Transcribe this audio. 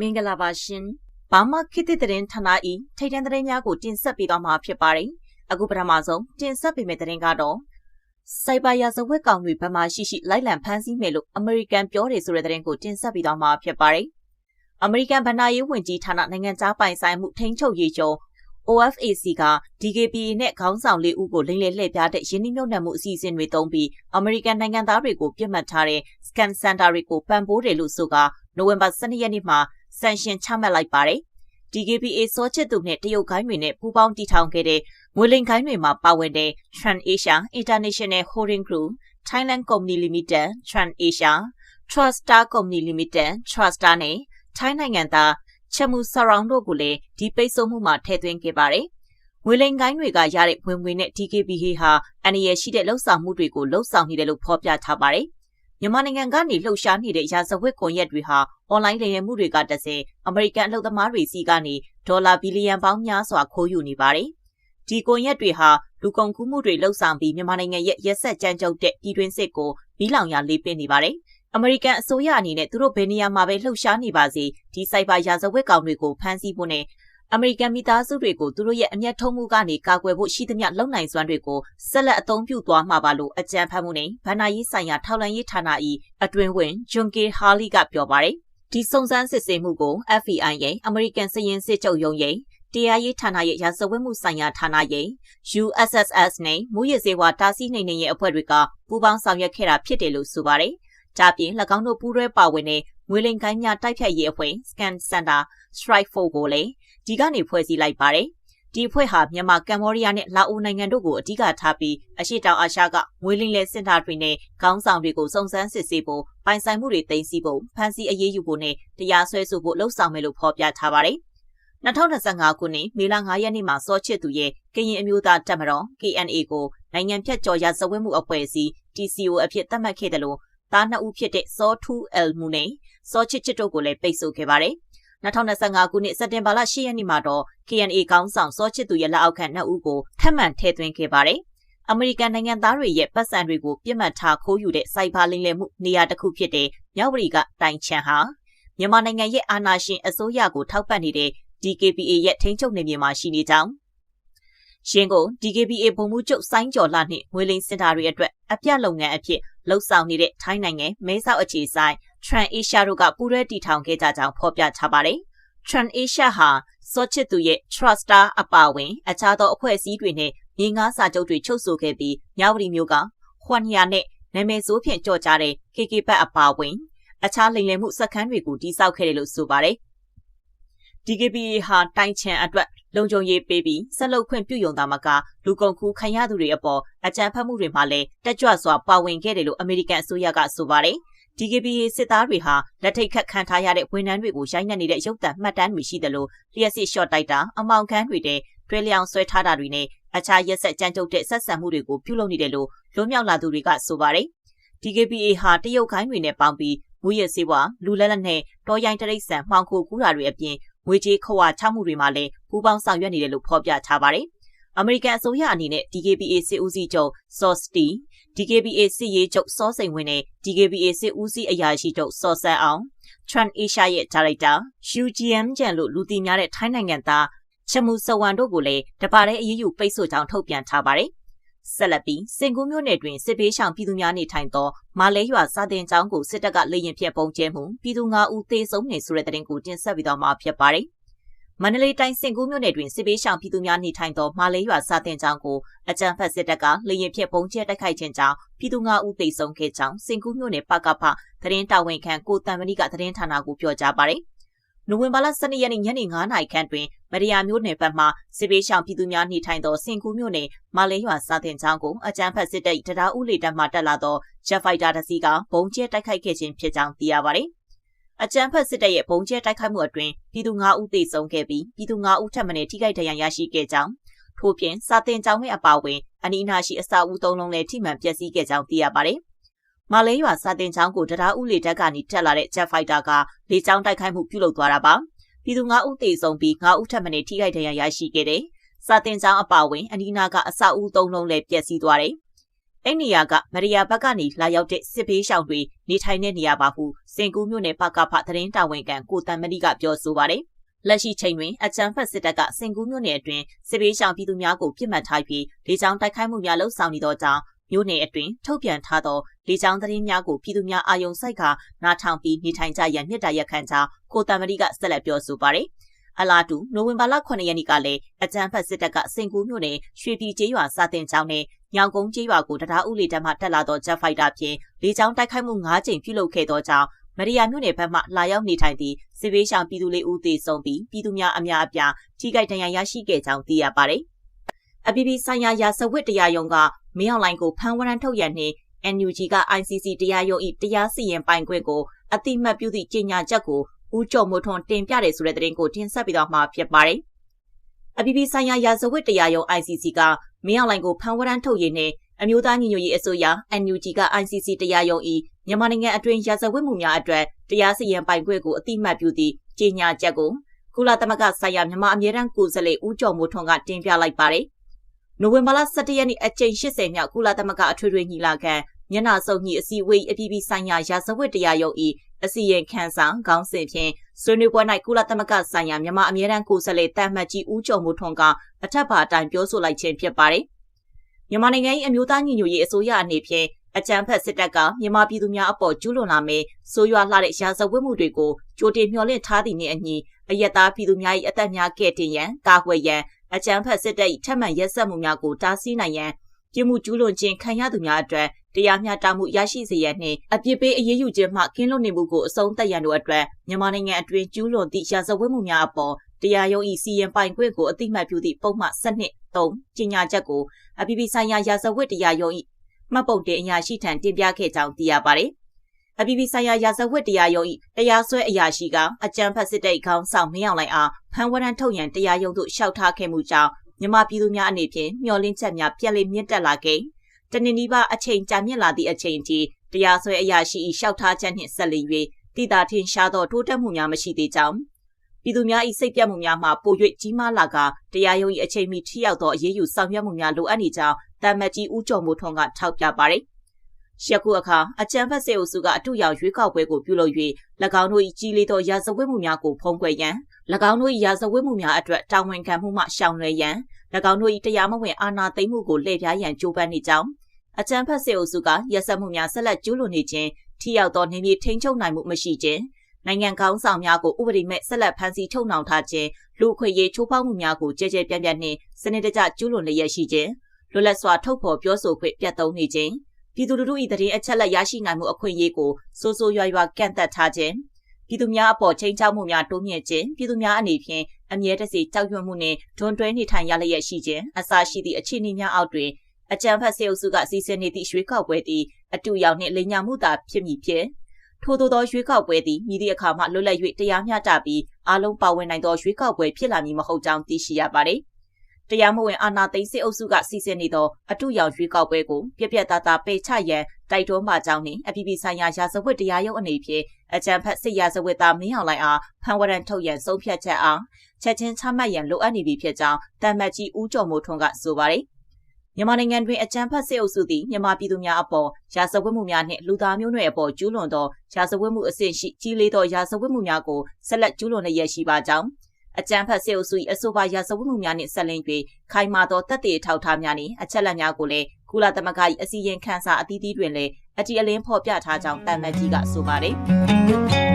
မင်္ဂလာပါရှင်။ဘာမှခေတ်သစ်သတင်းဌာန၏ထိတ်တန့်သတင်းများကိုတင်ဆက်ပေးသွားမှာဖြစ်ပါတယ်။အခုပထမဆုံးတင်ဆက်ပေးမယ့်သတင်းကတော့စိုက်ဘာရာဇဝတ်ကောင်တွေဘက်မှရှိရှိလိုက်လံဖမ်းဆီးမယ်လို့အမေရိကန်ပြောတယ်ဆိုတဲ့သတင်းကိုတင်ဆက်ပေးသွားမှာဖြစ်ပါတယ်။အမေရိကန်ဗဏ္ဍာရေးဝန်ကြီးဌာနနိုင်ငံခြားပိုင်ဆိုင်မှုထိန်းချုပ်ရေးချုပ် OFAC က DKPA နဲ့ခေါင်းဆောင်လေးဦးကိုလိမ်လည်လှည့်ပြတဲ့ယင်းနှိမ့်ညွတ်နှံမှုအစီအစဉ်တွေသုံးပြီးအမေရိကန်နိုင်ငံသားတွေကိုပြစ်မှတ်ထားတဲ့ Scan Center တွေကိုပံ့ပိုးတယ်လို့ဆိုကနိုဝင်ဘာ12ရက်နေ့မှာ ဆန်ရှင်ချမှတ်လိုက်ပါတယ်။ DKPA စောချစ်သူနဲ့တရုတ်ခိုင်းတွေနဲ့ပူးပေါင်းတည်ထောင်ခဲ့တဲ့ငွေလိမ်ခိုင်းတွေမှာပါဝင်တဲ့ TransAsia International Holding Group, Thailand Company Limited, TransAsia, Trustar Company Limited, Trustar နဲ့ထိုင်းနိုင်ငံသားချက်မူဆရောင်းတို့ကိုလည်းဒီပိတ်ဆို့မှုမှာထည့်သွင်းခဲ့ပါတယ်။ငွေလိမ်ကိုင်းတွေကရတဲ့ဝင်ငွေနဲ့ DKBH ဟာအန္တရာယ်ရှိတဲ့လှုပ်ဆောင်မှုတွေကိုလှုပ်ဆောင်နေတယ်လို့ဖော်ပြထားပါတယ်။ မြန်မာနိုင်ငံကနေလှုပ်ရှားနေတဲ့ရာဇဝတ်ကွန်ရက်တွေဟာအွန်လိုင်းလိမ်လည်မှုတွေကတဆင့်အမေရိကန်အလုပ်သမားတွေစီကနေဒေါ်လာဘီလီယံပေါင်းများစွာခိုးယူနေပါတယ်။ဒီကွန်ရက်တွေဟာလူကုန်ကူးမှုတွေလှုပ်ဆောင်ပြီးမြန်မာနိုင်ငံရဲ့ရက်ဆက်ကြမ်းကြုတ်တဲ့ပြည်တွင်းစစ်ကိုမီးလောင်ရာလေးပင်နေပါတယ်။အမေရိကန်အစိုးရအနေနဲ့သူတို့ဘယ်နေရာမှာပဲလှုပ်ရှားနေပါစေဒီစိုက်ဘာရာဇဝတ်ကောင်တွေကိုဖမ်းဆီးဖို့နဲ့ အမေရိကန်မိသားစုတွေကိုသူတို့ရဲ့အမျက်ထုံးမှုကနေကာကွယ်ဖို့ရှိသမျှလုံနိုင်စွမ်းတွေကိုဆက်လက်အသုံးပြုသွားမှာပါလို့အကြံဖတ်မှုနဲ့ဗန္နာရေးဆိုင်ရာထောက်လန်ရေးဌာန၏အတွင်ဝင်ဂျွန်ကေဟာလီကပြောပါတယ်ဒီစုံစမ်းစစ်ဆေးမှုကို FBI ရဲ့အမေရိကန်စည်ရင်စစ်ချုပ်ရုံးရဲ့တရားရေးဌာနရဲ့ရာဇဝတ်မှုဆိုင်ရာဌာနရဲ့ USSS နဲ့မူရစေဝါတားဆီးနိုင်တဲ့အဖွဲ့တွေကပူးပေါင်းဆောင်ရွက်ခဲ့တာဖြစ်တယ်လို့ဆိုပါတယ်။။ဒါပြင်၎င်းတို့ပူးတွဲပါဝင်တဲ့ငွေလိမ်ကိုင်းများတိုက်ဖြတ်ရေးအဖွဲ့ Scan Center Strike Force ကိုလည်း ဒီကနေဖွဲ့စည်းလိုက်ပါတယ်။ဒီအဖွဲ့ဟာမြန်မာကမ္ဘောဒီးယားနဲ့လာအိုနိုင်ငံတို့ကိုအဓိကထားပြီးအရှိတောင်အာရှကငွေလိမ်လဲစင်တာတွေနဲ့ခေါင်းဆောင်တွေကိုစုံစမ်းစစ်ဆေးဖို့ပိုင်ဆိုင်မှုတွေသိမ်းဆည်းဖို့ဖမ်းဆီးအရေးယူဖို့နဲ့တရားစွဲဆိုဖို့လှုံ့ဆော်မယ်လို့ဖော်ပြထားပါတယ်။2025ခုနှစ်မေလ9ရက်နေ့မှာစောချစ်သူရဲ့ကရင်အမျိုးသားတပ်မတော် KNA ကိုနိုင်ငံဖြတ်ကျော်ရဇဝတ်မှုအဖွဲ့အစည်း TCO အဖြစ်သတ်မှတ်ခဲ့တယ်လို့သားနှစ်ဦးဖြစ်တဲ့စောထူးအယ်မူနဲ့စောချစ်ချစ်တို့ကိုလည်းပိတ်ဆို့ခဲ့ပါတယ်။ 2025ခုနှစ်စက်တင်ဘာလ10ရက်နေ့မှာတော့ KNA ကောင်းဆောင်စောချစ်သူရဲ့လက်အောက်ခံနှစ်ဦးကိုထပ်မံထည့်သွင်းခဲ့ပါတယ်။အမေရိကန်နိုင်ငံသားတွေရဲ့ပတ်စံတွေကိုပြစ်မှတ်ထားခိုးယူတဲ့စိုက်ဘာလိမ်လည်မှုနေရာတစ်ခုဖြစ်တဲ့မြောက်ဝတီကတိုင်ချန်ဟာမြန်မာနိုင်ငံရဲ့အာဏာရှင်အစိုးရကိုထောက်ပံ့နေတဲ့ DKPA ရဲ့ထိန်းချုပ်နေမြေမှာရှိနေကြောင်းရှင်းကို DKBA ဗိုလ်မှူးချုပ်စိုင်းကျော်လာနှင့်ငွေလိမ်စင်တာတွေအတွက်အပြတ်လုပ်ငန်းအဖြစ်လှုပ်ဆောင်နေတဲ့ထိုင်းနိုင်ငံမဲဆောက်အခြေဆိုင် Trans Asia တို့ကပူးရဲတီထောင်ခဲ့ကြကြောင်းဖော်ပြထားပါတယ်။ Trans Asia ဟာစောချစ်သူရဲ့ Truster အပါဝင်အခြားသောအဖွဲ့အစည်းတွေနဲ့မြေငါးစာချုပ်တွေချုပ်ဆိုခဲ့ပြီးမြဝတီမြို့ကခွန်ညာနဲ့နာမည်ဆိုးဖြင့်ကြော်ကြားတဲ့ KK ဘတ်အပါဝင်အခြားလိမ်လည်မှုစခန်းတွေကိုတိစောက်ခဲ့တယ်လို့ဆိုပါတယ်။ DKBA ဟာတိုင်ချန်အတွက်လုံခြုံရေးပေးပြီးဆက်လုပ်ခွင့်ပြုယုံတာမကလူကုန်ကူးခံရသူတွေအပေါ်အကြမ်းဖက်မှုတွေမှာလည်းတက်ကြွစွာပါဝင်ခဲ့တယ်လို့အမေရိကန်အစိုးရကဆိုပါတယ်။ DKBA စစ်သားတွေဟာလက်ထိတ်ခတ်ခံထားရတဲ့ဝန်ထမ်းတွေကိုရိုက်နှက်နေတဲ့ရုပ်သံမှတ်တမ်းတွေရှိတယ်လို့လျှက်စစ်ရှော့တိုက်တာအမောင်ခန်းတွေတဲ့တွဲလျောင်ဆွဲထားတာတွေနဲ့အခြားရက်ဆက်ကြမ်းကြုတ်တဲ့ဆက်ဆံမှုတွေကိုပြုလုပ်နေတယ်လို့လွတ်မြောက်လာသူတွေကဆိုပါတယ်။ DKBA ဟာတရုတ်ခိုင်းတွေနဲ့ပေါင်းပြီးမူရစေးဝါလူလက်လက်နဲ့တောရိုင်းတရိတ်ဆန်မှောင်ခိုကူးတာတွေအပြင်ငွေကြေးခဝါချမှုတွေမှာလည်းပူးပေါင်းဆောင်ရွက်နေတယ်လို့ဖော်ပြထားပါတယ်။အမေရိကန်အစိုးရအနေနဲ့ DKBA စစ်ဦးစီးချုပ်စော့စတီ DKBA စစ်ရေးချုပ်စောစိန်ဝင်းနဲ့ DKBA စစ်ဦးစီးအရာရှိချုပ်စော်ဆန်းအောင် Trans Asia ရဲ့ဒါရိုက်တာ UGM ကျန်လို့လူသိများတဲ့ထိုင်းနိုင်ငံသားချမူစဝန်တို့ကိုလည်းတပါတဲ့အရေးယူပိတ်ဆို့ကြောင်းထုတ်ပြန်ထားပါတယ်။ဆက်လက်ပြီးစင်ကူးမြို့နယ်တွင်စစ်ဘေးရှောင်ပြည်သူများနေထိုင်သောမာလဲရွာစာတင်ကျောင်းကိုစစ်တပ်ကလေရင်ဖြတ်ပုံကျဲမှုပြည်သူ၅ဦးသေဆုံးနေဆိုတဲ့တဲ့တင်ကိုတင်ဆက်ပြီးတော့မှာဖြစ်ပါတယ် မန္တလေးတိုင်းစင်ကူးမြို့နယ်တွင်စစ်ပေးရှောင်ပြည်သူများနေထိုင်သောမာလေးရွာစာတင်ကျောင်းကိုအကြံဖက်စစ်တပ်ကလေရင်ဖြင့်ပုံကျဲတိုက်ခိုက်ခြင်းကြောင့်ပြည်သူ၅ဦးသေဆုံးခဲ့ကြောင်းစင်ကူးမြို့နယ်ပကဖသတင်းတာဝန်ခံကိုတန်မဏိကသတင်းဌာနကိုပြောကြားပါတယ်။နိုဝင်ဘာလ12ရက်နေ့ညနေ9:00နာရီခန့်တွင်မရယာမြို့နယ်ဘက်မှစစ်ပေးရှောင်ပြည်သူများနေထိုင်သောစင်ကူးမြို့နယ်မာလေးရွာစာတင်ကျောင်းကိုအကြံဖက်စစ်တပ်တရားဥလေတပ်မှတက်လာသောဂျက်ဖိုက်တာတစ်စီးကဘုံကျဲတိုက်ခိုက်ခဲ့ခြင်းဖြစ်ကြောင်းသိရပါတယ်။ အကြမ်းဖက်စစ်တပ်ရဲ့ဘုံကျဲတိုက်ခိုက်မှုအတွင်းပြည်သူ9ဦးသေဆုံးခဲ့ပြီးပြည်သူ9ဦးထပ်မံထိခိုက်ဒဏ်ရာရရှိခဲ့ကြောင်းထို့ပြင်စာတင်ကျောင်းရဲ့အပါအဝင်အနီးအနားရှိအဆောက်အဦသုံးလုံးလည်းထိမှန်ပျက်စီးခဲ့ကြောင်းသိရပါတယ်။မာလေးရွာစာတင်ကျောင်းကိုတရားဥလေတပ်ကနေတက်လာတဲ့ Jet Fighter ကလေကြောင်းတိုက်ခိုက်မှုပြုလုပ်သွားတာပါ။ပြည်သူ9ဦးသေဆုံးပြီး9ဦးထပ်မံထိခိုက်ဒဏ်ရာရရှိခဲ့တယ်။စာတင်ကျောင်းအပါအဝင်အနီးအနားကအဆောက်အဦသုံးလုံးလည်းပျက်စီးသွားတယ်။ အဲ့နေရာကမရိယာဘက်ကနေလာရောက်တဲ့စစ်ဘေးရှောင်တွေနေထိုင်တဲ့နေရာပါဟုစင်ကူးမြို့နယ်ပကဖသတင်းတာဝန်ခံကိုတန်မဏိကပြောဆိုပါတယ်။လက်ရှိချိန်တွင်အချမ်းဖက်စစ်တပ်ကစင်ကူးမြို့နယ်အတွင်းစစ်ဘေးရှောင်ပြည်သူများကိုပြစ်မှတ်ထားပြီးလေကြောင်းတိုက်ခိုက်မှုများလှုပ်ဆောင်နေသောကြောင့်မြို့နယ်အတွင်းထုတ်ပြန်ထားသောလေကြောင်းသတင်းများကိုပြည်သူများအာရုံစိုက်ကနားထောင်ပြီးနေထိုင်ကြရန်မြစ်တာရက်ခံကြောင်းကိုတံမရီကဆက်လက်ပြောဆိုပါတယ်။ အလားတူနိုဝင်ဘာလ9ရက်နေ့ကလည်းအကြမ်းဖက်စစ်တပ်ကစင်ကူးမြို့နယ်ရွှေပြည်ကျေးရွာစာတင်ကျောင်းနဲ့ညောင်ကုန်းကျေးရွာကိုတရားဥလေတမှတက်လာသောဂျက်ဖိုက်တာဖြင့်လေကြောင်းတိုက်ခိုက်မှု၅ကြိမ်ပြုလုပ်ခဲ့သောကြောင့်မရိယာမြို့နယ်ဘက်မှလာရောက်နေထိုင်သည့်စစ်ဘေးရှောင်ပြည်သူလေးဦးသေဆုံးပြီးပြည်သူများအများအပြားထိခိုက်ဒဏ်ရာရရှိခဲ့ကြောင်းသိရပါတယ်။အပြည်ပြည်ဆိုင်ရာရာဇဝတ်တရားရုံးကမင်းအောင်လိုင်ကိုဖမ်းဝရမ်းထုတ်ရန်နှင့် NUG က ICC တရားရုံး၏တရားစီရင်ပိုင်ခွင့်ကိုအတိမတ်ပြုသည့်ကြေညာချက်ကို ဦးကျော်မိုးထွန်းတင်ပြတယ်ဆိုတဲ့သတင်းကိုတင်ဆက်ပြီးတော့မှာဖြစ်ပါတယ်။အပြည်ပြည်ဆိုင်ရာရာဇဝတ်တရားရုံး ICC ကမင်းအောင်လိုင်ကိုဖမ်းဝရမ်းထုတ်ရင်းနဲ့အမျိုးသားညီညွတ်ရေးအစိုးရ NUG က ICC တရားရုံး၏မြန်မာနိုင်ငံအတွင်းရာဇဝတ်မှုများအတွက်တရားစီရင်ပိုင်ခွင့်ကိုအတိမတ်ပြုသည့်ကြေညာချက်ကိုကုလသမဂ္ဂဆိုင်ရာမြန်မာအမြဲတမ်းကိုယ်စားလှယ်ဦးကျော်မိုးထွန်းကတင်ပြလိုက်ပါတယ်နိုဝင်ဘာလ17ရက်နေ့အကြိမ်80မြောက်ကုလသမဂ္ဂအထွေထွေညီလာခံမျက်နှာစုံညီအစည်းအဝေးအပြည်ပြည်ဆိုင်ရာရာဇဝတ်တရားရုံး၏ အစီရင်ခံစာခေါင်းစဉ်ဖြင့်ဆွေးနွေးပွဲ၌ကုလသမဂ္ဂဆိုင်ရာမြန်မာအမြဲတမ်းကိုယ်စားလှယ်တမ်မတ်ကြီးဦးကျော်မိုးထွန်းကအထက်ပါအတိုင်းပြောဆိုလိုက်ခြင်းဖြစ်ပါတယ်။မြန်မာနိုင်ငံ၏အမျိုးသားညီညွတ်ရေးအစိုးရအနေဖြင့်အကြံဖက်စစ်တပ်ကမြန်မာပြည်သူများအပေါ်ကျူးလွန်လာမယ့်ဆိုးရွားလှတဲ့ရာဇဝတ်မှုတွေကိုကြိုတင်မျှော်လင့်ထားသည့်နှင့်အညီအယက်သားပြည်သူများ၏အသက်များကဲ့တင်ရန်ကာကွယ်ရန်အကြမ်းဖက်စစ်တပ်၏ထက်မှန်ရက်စက်မှုများကိုတားဆီးနိုင်ရန်ပြမှုကျူးလွန်ခြင်းခံရသူများအတွက် တရားမျှတမှုရရှိစေရန်နှင့်အပြစ်ပေးအရေးယူခြင်းမှကင်းလွတ်နေမှုကိုအဆုံးသတ်ရန်တို့အတွက်မြန်မာနိုင်ငံအတွင်းကျူးလွန်သည့်ရာဇဝတ်မှုများအပေါ်တရားရုံး၏စီရင်ပိုင်ခွင့်ကိုအတိမတ်ပြုသည့်ပုံမှန်7နှစ်3ကြေညာချက်ကိုအပြည်ပြည်ဆိုင်ရာရာဇဝတ်တရားရုံး၏မှတ်ပုံတင်အရာရှိထံတင်ပြခဲ့ကြောင်းသိရပါသည်။အပြည်ပြည်ဆိုင်ရာရာဇဝတ်တရားရုံး၏တရားစွဲအရာရှိကအကြံဖတ်စစ်တဲ့ခေါင်းဆောင်မင်းအောင်လှိုင်အားဖမ်းဝရမ်းထုတ်ရန်တရားရုံးသို့လျှောက်ထားခဲ့မှုကြောင့်မြန်မာပြည်သူများအနေဖြင့်မျှော်လင့်ချက်များပြက်လက်မြင့်တက်လာခဲ့ တနင်္လာနေ့အချိန်ကြာမြင့်လာသည့်အချိန်ထိတရားစွဲအရာရှိ၏လျှောက်ထားချက်နှင့်ဆက်လက်၍တည်တာထင်ရှားသောတိုးတက်မှုများမရှိသေးကြောင်းပြည်သူများ၏စိတ်ပြတ်မှုများမှပို၍ကြီးမားလာကတရားရုံး၏အချိန်မီထိရောက်သောအရေးယူဆောင်ရွက်မှုများလိုအပ်နေကြောင်းတာမတ်ကြီးဦးကျော်မိုးထွန်းကထောက်ပြပါရယ်ယခုအခါအကြံဖက်စေအုပ်စုကအထူးရောက်ရွေးကောက်ပွဲကိုပြုလုပ်၍၎င်းတို့၏ကြီးလေးသောရာဇဝတ်မှုများကိုဖုံးကွယ်ရန်၎င်းတို့၏ရာဇဝတ်မှုများအတွက်တာဝန်ခံမှုမှရှောင်လွှဲရန်၎ င်းတို့၏တရားမဝင်အာဏာသိမ်းမှုကိုလှည့်ပြားရန်ကြိုးပမ်းနေကြောင်းအကြံဖက်စေအုပ်စုကရက်စက်မှုများဆက်လက်ကျူးလွန်နေခြင်းထိရောက်သောနေမြေထိန်းချုပ်နိုင်မှုမရှိခြင်းနိုင်ငံကောင်းဆောင်များကိုဥပဒေမဲ့ဆက်လက်ဖမ်းဆီးထုတ်နှောင်ထားခြင်းလူခွေရေးချိုးဖောက်မှုများကိုကြဲကြဲပြန့်ပြန့်နှင့်စနစ်တကျကျူးလွန်လျက်ရှိခြင်းလွတ်လပ်စွာထုတ်ဖော်ပြောဆိုခွင့်ပြတ်သုံးနေခြင်းပြည်သူလူထု၏တရင်အချက်လက်ရရှိနိုင်မှုအခွင့်အရေးကိုစိုးစိုးရွားရွားကန့်သက်ထားခြင်း ပြည်သူများအပေါ်ချိန်ချောက်မှုများတိုးမြင့်ခြင်းပြည်သူများအနေဖြင့်အမြဲတစေကြောက်ရွံ့မှုနှင့်ဒွန်တွဲနေထိုင်ရလျက်ရှိခြင်းအစရှိသည့်အခြေအနေများအောက်တွင်အကြံဖတ်စေအုပ်စုကစီစဉ်နေသည့်ရွေးကောက်ပွဲသည်အတူရောက်နှင့်လိမ်ညာမှုသာဖြစ်မည်ဖြစ်ထို့သောသောရွေးကောက်ပွဲသည်မြည်သည့်အခါမှလွတ်လပ်၍တရားမျှတပြီးအားလုံးပါဝင်နိုင်သောရွေးကောက်ပွဲဖြစ်လာမည်မဟုတ်ကြောင်းသိရှိရပါသည်။ တရားမဝင်အာဏာသိမ်းစစ်အုပ်စုကစီစဉ်နေသောအတုရောင်ရွေးကောက်ပွဲကိုပြက်ပြက်သားသားပယ်ချရန်တိုက်တွန်းမှကြောင်းနှင့်အပြည်ပြည်ဆိုင်ရာရာဇဝတ်တရားရုံးအနေဖြင့်အကြံဖက်စစ်ရာဇဝတ်သားမင်းအောင်လှိုင်အားဖမ်းဝရမ်းထုတ်ရန်ဆုံးဖြတ်ချက်အားချက်ချင်းချမှတ်ရန်လိုအပ်နေပြီဖြစ်ကြောင်းတမ်မတ်ကြီးဦးကျော်မိုးထွန်းကဆိုပါတယ်မြန်မာနိုင်ငံတွင်အကြမ်းဖက်စစ်အုပ်စုသည်မြန်မာပြည်သူများအပေါ်ရာဇဝတ်မှုများနှင့်လူသားမျိုးနွယ်အပေါ်ကျူးလွန်သောရာဇဝတ်မှုအဆင့်ရှိကြီးလေးသောရာဇဝတ်မှုများကိုဆက်လက်ကျူးလွန်လျက်ရှိပါကြောင်း အကြံဖတ်စေအုပ်စု၏အဆိုပါရာဇဝတ်မှုများနှင့်ဆက်လင်း၍ခိုင်မာသောတပ်တွေထောက်ထားများနှင့်အချက်လက်များကိုလည်းကုလသမဂ္ဂ၏အစည်းအဝေးခန်းစာအသီးသီးတွင်လည်းအတီအလင်းဖော်ပြထားကြောင်းတန်မတ်ကြီးကဆိုပါတယ်။